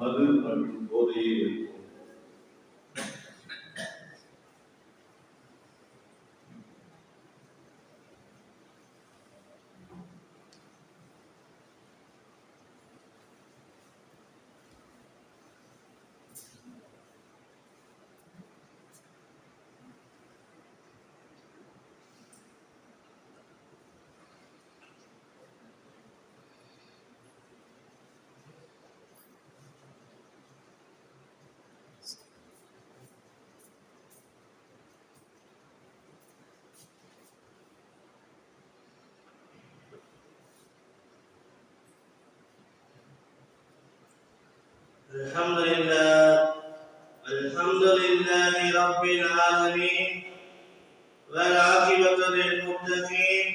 மது மற்றும் போதையை இருக்கும். الحمد لله. الحمد لله رب العالمين. والعاقبة للمتقين.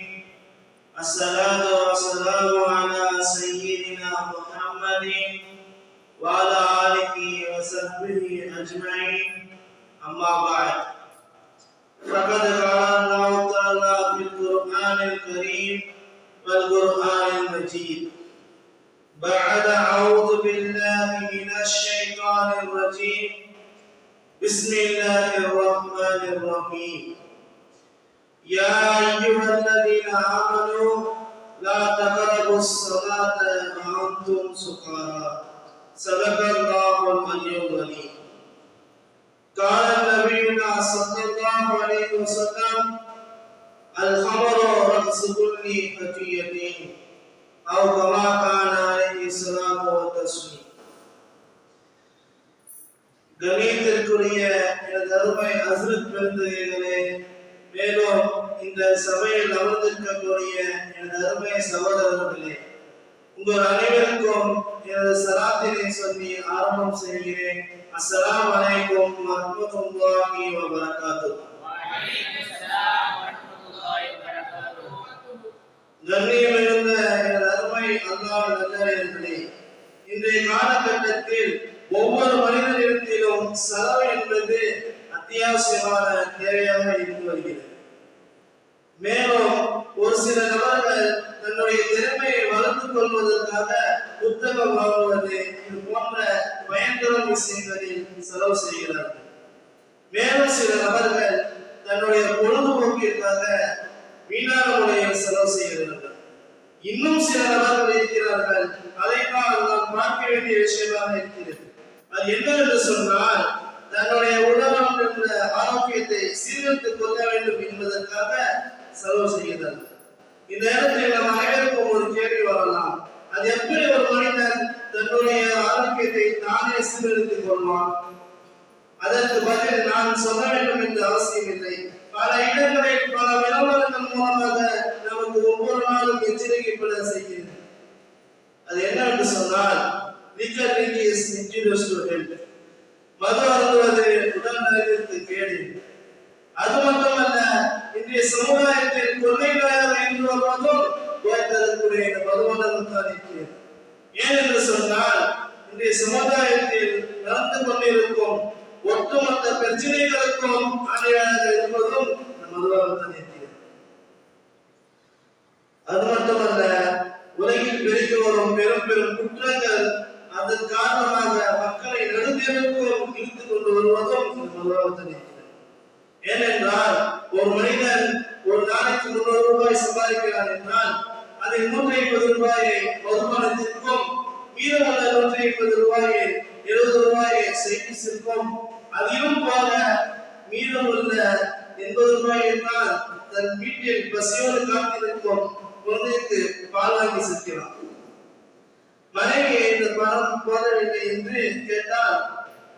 الصلاة والسلام على سيدنا محمد وعلى آله وصحبه أجمعين. أما بعد فقد قال الله تعالى في القرآن الكريم والقرآن المجيد. بعد أعوذ بالله من الشيطان الرجيم. بسم الله الرحمن الرحيم. يا أيها الذين آمنوا لا تقربوا الصلاة وأنتم سكارى. صدق الله العلي العظيم. قال نبينا صلى الله عليه وسلم الخمر رأس كل خطيئة أو كما كان இஸ்லாம் தஸ்மி கணியத்திற்குரிய எனது அருமை அசரத் பெருந்தகைகளே மேலும் இந்த சபையில் அமர்ந்திருக்கக்கூடிய எனது அருமை சகோதரர்களே உங்கள் அனைவருக்கும் எனது சராத்தினை சொல்லி ஆரம்பம் செய்கிறேன். அஸ்லாம் வலைக்கும் வரமத்துல்லாஹி வ பரகாத்துஹு கண்ணியம் இருந்த அருமை நல்லவர்களே இன்றைய காலகட்டத்தில் ஒவ்வொரு மனிதனிடத்திலும் செலவு என்பது அத்தியாவசியமான தேவையாக இருந்து வருகிறது. மேலும் ஒரு சில நபர்கள் தன்னுடைய திறமையை வளர்த்துக் கொள்வதற்காக புத்தகம் வாங்குவது இது போன்ற பயன்தரும் விஷயங்களில் செலவு செய்கிறார்கள். மேலும் சில நபர்கள் தன்னுடைய பொழுதுபோக்கிற்காக வீணான முறையில் செலவு செய்கிறார்கள். இன்னும் சில நபர்கள் இருக்கிறார்கள். அதைத்தான் நாம் பார்க்க வேண்டிய விஷயமாக இருக்கிறது. அது என்னவென்று சொன்னால் தன்னுடைய உடலம் என்ற ஆரோக்கியத்தை சீர்திருத்திக் கொள்ள வேண்டும் என்பதற்காக செலவு செய்தல் இந்த நேரத்தில் நம்ம அனைவருக்கும் ஒரு கேள்வி வரலாம். அது எப்படி ஒரு மனிதன் தன்னுடைய ஆரோக்கியத்தை தானே சீர்திருத்திக் கொள்வான்? அதற்கு பதில் நான் சொல்ல வேண்டும் என்று அவசியம் இல்லை. பல இடங்களில் பல விளம்பரங்கள் மூலமாக நமக்கு ஒவ்வொரு நாளும் எச்சரிக்கைப்பட செய்கிறது அது என்னவென்று சொன்னால் liquor drink is injurious to மது அருந்துவது உடல் நலத்திற்கு கேடு. அது மட்டுமல்ல இன்றைய சமுதாயத்தில் கொள்ளை நோயாக இருந்து வருவதும் ஏற்படக்கூடிய இந்த மதுமண்டலம் தான் இருக்கிறது. ஏன் என்று சொன்னால் இன்றைய சமுதாயத்தில் நடந்து கொண்டிருக்கும் ஒட்டுமொத்த பிரச்சனைகளுக்கும் அடையாளமாக இருப்பதும் இந்த மதுவாக இருக்கிறது அது மட்டுமல்ல உலகில் பெருகி வரும் பெரும் பெரும் குற்றங்கள் அதன் காரணமாக மக்களை நடுத்தருக்கும் இழுத்துக் கொண்டு வருவதும் இந்த இருக்கிறது ஏனென்றால் ஒரு மனிதன் ஒரு நாளைக்கு முன்னூறு ரூபாய் சம்பாதிக்கிறான் என்றால் அதில் நூற்றி ஐம்பது ரூபாயை வருமானத்திற்கும் மீதமுள்ள நூற்றி ஐம்பது ரூபாயை எழுபது ரூபாயை செய்தி செய்திருக்கும் அதிலும் போக உள்ள எண்பது ரூபாய் என்றால் தன் வீட்டில் பசியோடு காத்திருக்கும் குழந்தைக்கு பால் வாங்கி செலுத்தினான் மனைவி இந்த பணம் போதவில்லை என்று கேட்டால்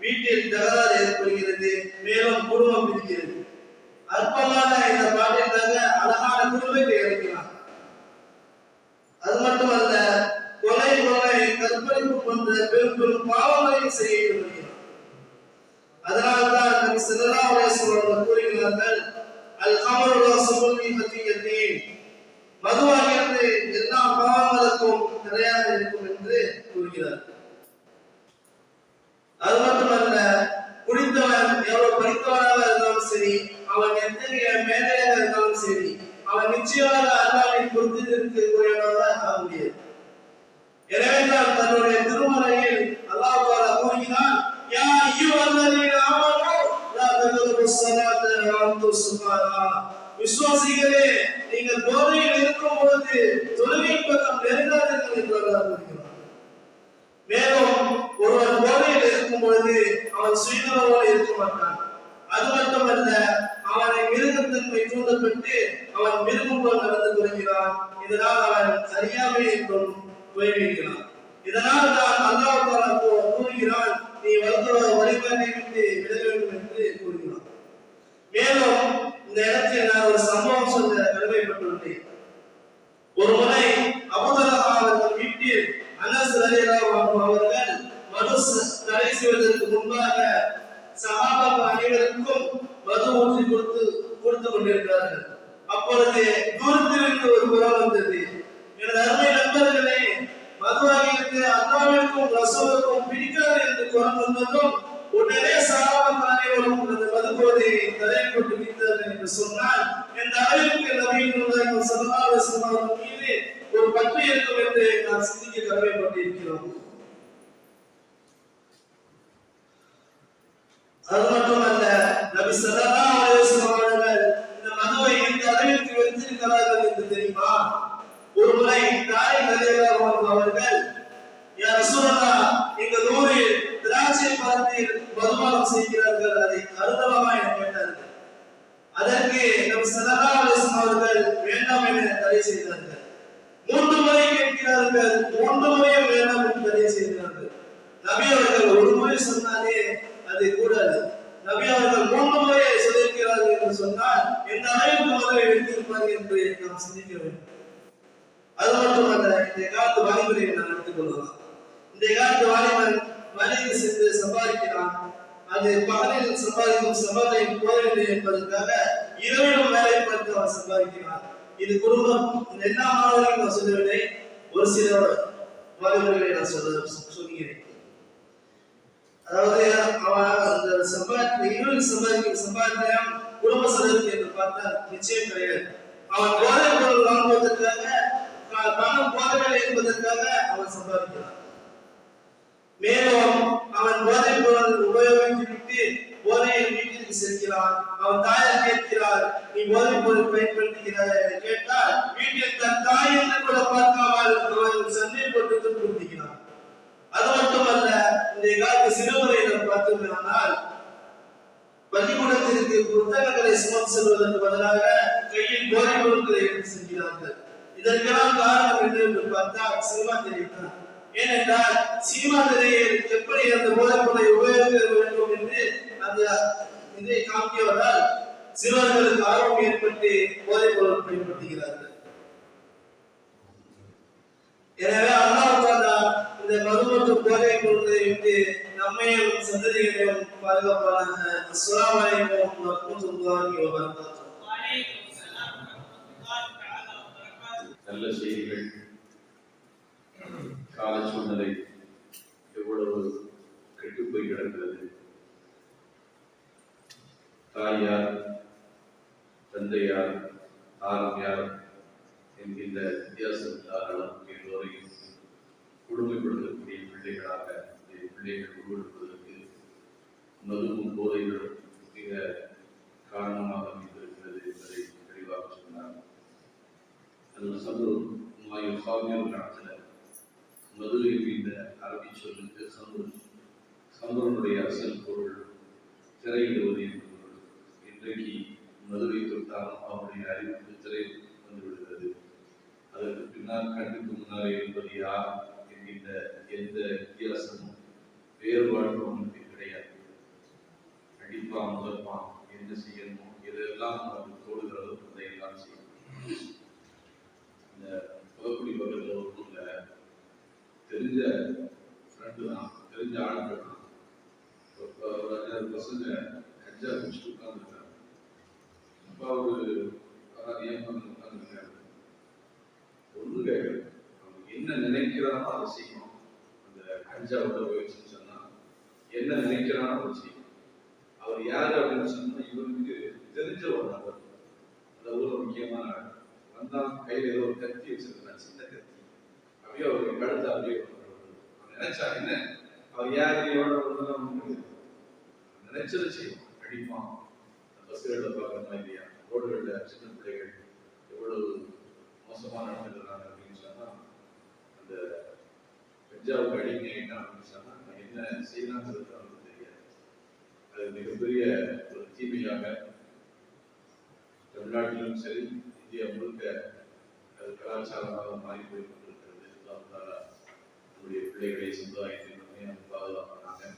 வீட்டில் தகராறு ஏற்படுகிறது மேலும் குடும்பம் இருக்கிறது அற்பமான இந்த பாட்டிற்காக அழகான குடும்பத்தை இறக்கிறான் அது மட்டுமல்ல கொலை கொலை கற்பழிப்பு போன்ற பெரும் பெரும் பாவங்களையும் செய்ய முடியும் அதனால்தான் நபி ஸல்லல்லாஹு அலைஹி வஸல்லம் கூறுகிறார்கள் அல் கமரு ரசூலி ஹதியத்தீன் மதுவாகிறது எல்லா பாவங்களுக்கும் தடையாக இருக்கும் என்று கூறுகிறார். அது மட்டுமல்ல குடித்தவன் எவ்வளவு படித்தவனாக இருந்தாலும் சரி அவன் எத்தகைய மேதையாக இருந்தாலும் சரி அவன் நிச்சயமாக அல்லாவின் பொறுத்திருக்கக்கூடியவனாக ஆக முடியாது. எனவே தான் தன்னுடைய திருமலையில் அல்லாஹ் சொல்வாரா விசுவாசிகளே நீங்கள் போதையில் இருக்கும் போது தொழுகையின் பக்கம் நெருங்காதீர்கள் என்று மேலும் ஒருவர் போதையில் இருக்கும் பொழுது அவன் சுயநலவோடு இருக்க மாட்டான். அது மட்டுமல்ல அவனை மிருகத்தன்மை தூண்டப்பட்டு அவன் மிருகம் போல் நடந்து கொள்கிறான். இதனால் அவன் அறியாமை என்றும் போய்விடுகிறான் இதனால் தான் அல்லாஹ் கூறுகிறான் நீ வருகிற வழிபாட்டை விட்டு விலக மேலும் இந்த இடத்தில் நான் ஒரு சம்பவம் சொல்ல கடமைப்பட்டுள்ளேன். ஒரு முறை அபுதலா அவர்கள் வீட்டில் அனஸ் ரலியல்லாஹு அவர்கள் மது தடை செய்வதற்கு முன்பாக சஹாபாக்கள் அனைவருக்கும் மது ஊற்றி கொடுத்து கொடுத்து கொண்டிருக்கிறார்கள். அப்பொழுது தூரத்திலிருந்து ஒரு குரல் வந்தது. எனது அருமை நண்பர்களே மதுவாகியிருக்கு அல்லாவிற்கும் ரசூலுக்கும் பிடிக்காது என்று குரல் வந்ததும் அது மட்டுமல்ல நபி ஸல்லல்லாஹு அலைஹி வஸல்லம் அவர்கள் இந்த மதுவை எந்த அளவிற்கு வைத்திருக்கிறார்கள் என்று தெரியுமா? ஒரு முறை தாய் ரலியல்லாஹு அன்ஹு அவர்கள் யா ரசூலல்லாஹ் எங்கள் ஊரில் திராட்சை மரத்தில் மதுபானம் செய்கிறார்கள் அதை அருந்தலாமா என கேட்டார்கள். அதற்கு நம் ஸல்லல்லாஹு அலைஹி வஸல்லம் அவர்கள் வேண்டாம் என தடை செய்தார்கள். மூன்று முறை கேட்கிறார்கள் மூன்று முறையும் வேண்டாம் என்று தடை செய்கிறார்கள் நபி அவர்கள் ஒரு முறை சொன்னாலே அது கூடாது நபி அவர்கள் மூன்று முறை சொல்லியிருக்கிறார்கள் என்று சொன்னால் எந்த அளவுக்கு மதுவை எடுத்திருப்பார்கள் என்று நாம் சிந்திக்க வேண்டும். அது மட்டுமல்ல இந்த காலத்து வாலிபரை நான் எடுத்துக் கொள்ளலாம். இந்த காலத்து வாலிபர் வழிக்கு சென்று சம்பாதிக்கிறான். அது பகலில் சம்பாதிக்கும் சம்பாதிக்கும் போதவில்லை என்பதற்காக இரவிலும் வேலை பார்த்து அவன் சம்பாதிக்கிறான். இது குடும்பம். இந்த எல்லா மாணவர்களையும் நான் சொல்லவில்லை ஒரு சில வாலிபர்களை நான் சொல்ல சொல்கிறேன். அதாவது அவன் அந்த சம்பாதி இரவில் சம்பாதிக்கும் சம்பாத்தியம் குடும்ப செலவுக்கு என்று பார்த்தால் நிச்சயம் கிடையாது. அவன் போதை பொருள் வாங்குவதற்காக பணம் போதவில்லை என்பதற்காக அவன் சம்பாதிக்கிறான் மேலும் அவன் போதைப் பொருள் உபயோகித்து விட்டு போதையில் வீட்டிற்கு செல்கிறான் அவன் தாயார் கேட்கிறார் நீ போதைப் பொருள் பயன்படுத்துகிறாய்? என்று கேட்டால் வீட்டில் தன் தாய் என்று கூட பார்க்காமல் அவன் சண்டை போட்டு துன்புறுத்துகிறான் அது மட்டுமல்ல இந்த காலத்து சிறுவரை நாம் பள்ளிக்கூடத்திற்கு புத்தகங்களை சுமந்து செல்வதற்கு பதிலாக கையில் கோரி பொருட்களை எடுத்து செல்கிறார்கள். இதற்கெல்லாம் காரணம் என்ன என்று பார்த்தால் சினிமா திரைதான் ஏனென்றால் சினிமா திரையில் எப்படி அந்த போதைப் பொருளை உபயோகிக்க வேண்டும் என்று அந்த இதை காமிக்கவதால் சிறுவர்களுக்கு ஆர்வம் ஏற்பட்டு போதைப் பொருள் பயன்படுத்துகிறார்கள். எனவே அல்லாஹ் இந்த மதுமத்து போதை கொள்வதை விட்டு நம்மையும் சந்ததிகளையும் பாதுகாப்பானாக. அஸ்லாம் வலைக்கம் நல்ல செய்திகள். கால சூழ்நிலை எவ்வளவு கெட்டு போய் கிடக்கிறது. தாயார் தந்தையார் தாரம் என்கின்ற வித்தியாசமில்லாத அளவுக்கு எல்லோரையும் கொடுமைப்படுத்தக்கூடிய பிள்ளைகளாக பிள்ளைகள் உருவெடுப்பதற்கு மதுவும் போதைகளும் மிக காரணமாக அமைந்திருக்கிறது என்பதை தெளிவாக சொன்னார். அதில் சம்பவம் மாயும் சாமியார் காலத்தில் மது என்கின்ற அரபி சொல்லுக்கு சந்தூர் சம்பவனுடைய அசல் பொருள் திரையிடுவது என்று பொருள் இன்றைக்கு மதுரை தொட்டாலும் அவருடைய அறிவுக்கு திரை வந்துவிடும் அதற்கு பின்னால் கண்ணுக்கு முன்னாலே இருப்பது யார் என்கின்ற எந்த வித்தியாசமும் வேறுபாடும் அவனுக்கு கிடையாது. அடிப்பான் முதற்பான் என்ன செய்யணுமோ இதெல்லாம் அவனுக்கு தோடுகிறதோ அதையெல்லாம் செய்யணும். இந்த புகக்குடி பக்கத்தில் ஒரு தெரிஞ்ச ஃப்ரெண்டு தான் தெரிஞ்ச ஆட்கள் தான். ஒரு அஞ்சாறு பசங்க கஞ்சா குடிச்சிட்டு உட்காந்துருக்காங்க அப்பா ஒரு ஏன் உட்காந்துருக்காரு ஒன்று அவங்க என்ன நினைக்கிறானோ அதை செய்யணும். அந்த கஞ்சா உள்ள போயிடுச்சுன்னு சொன்னா என்ன நினைக்கிறானோ அதை செய்யணும். அவர் யார் அப்படின்னு சொன்னா இவருக்கு தெரிஞ்ச ஒரு நபர். அந்த ஊர்ல முக்கியமான ஆள். வந்தா கையில ஏதோ ஒரு கத்தி வச்சிருந்தார் சின்ன கத்தி. அப்படியே அவருக்கு கழுத்து அப்படியே நினைச்சா என்ன? அவர் யார்? எவ்வளவு நினைச்சதை செய்வோம் அடிப்பான். பஸ்களில் பார்க்கறதா இல்லையா? ரோடுகளில் சின்ன பிள்ளைகள் எவ்வளவு மோசமாக நடந்துடுறாங்க அப்படின்னு சொன்னா அந்த கஞ்சாவுக்கு அடிமையாயிட்டான் அப்படின்னு சொன்னா நான் என்ன செய்யலாங்கிறது அவனுக்கு தெரியாது அது மிகப்பெரிய ஒரு தீமையாக தமிழ்நாட்டிலும் சரி இந்தியா முழுக்க அது கலாச்சாரமாக மாறி போய் கொண்டிருக்கிறது அல்லாஹ் நம்முடைய பிள்ளைகளை சமுதாயத்தை பாதுகாப்பாங்க